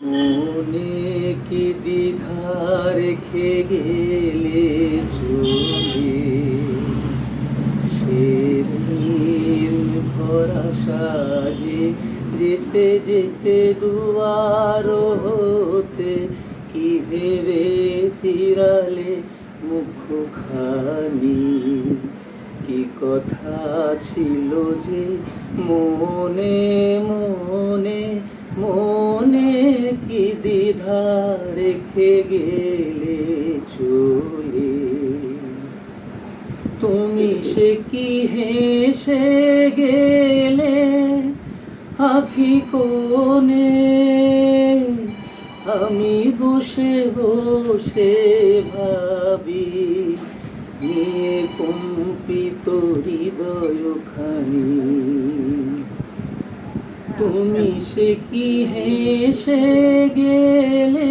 মনে কি দ্বিধা রেখে গেলে চলে সেদিন ভরা সাজে, যেতে যেতে দুয়ার হতে, কি ভেবে ফিরালে মুখখানি? কি কথা ছিল যে মনে মনে রেখে গেলে চলে। তুমি সে কি হেসে গেলে? আখি কোণে আমি বসে বসে ভাবি নিয়ে কম্পিত হৃদয়খানি তুমি সে কি হেসে গেলে?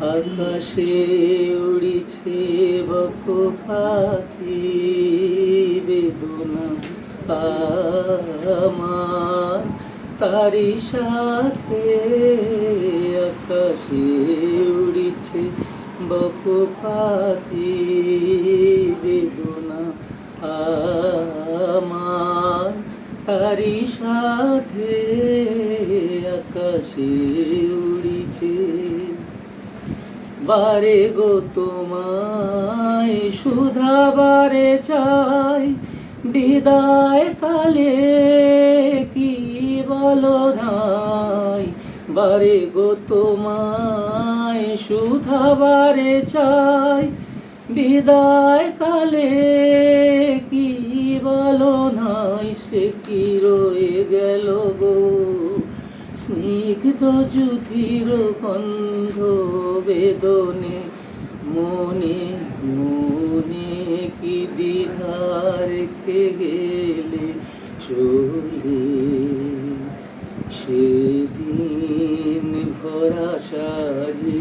আকাশে উড়িছে বক পাখি বেদনা আমার তারি সাথে আকাশে উড়িছে বক পাখি বেদনা আমার তারি সাথে আকাশে উড়িছে বারে গো তোমায়, সুধা বারে চাই। বিদায় কালে কি বলো নাই? বারে গো তোমায়, সুধা বারে চাই। বিদায় কালে কি বলো নাই? সে কি রয়ে গেল গো? স্নিগ্ধ যুধির গন্ধ বেদনে, মনে মনে কি দ্বিধা রেখে গেলে চলে? সেদিন ভরা সাজে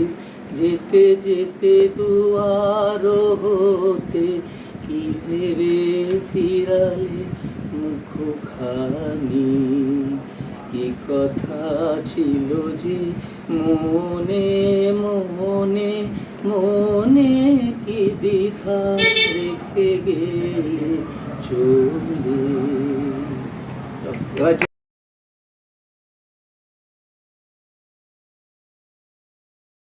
যেতে যেতে দুয়ার হতে কি ভেবে ফিরালে মুখখানি কি কথা ছিল যে মনে মনে মনে কি দ্বিধা রেখে গেলে চলে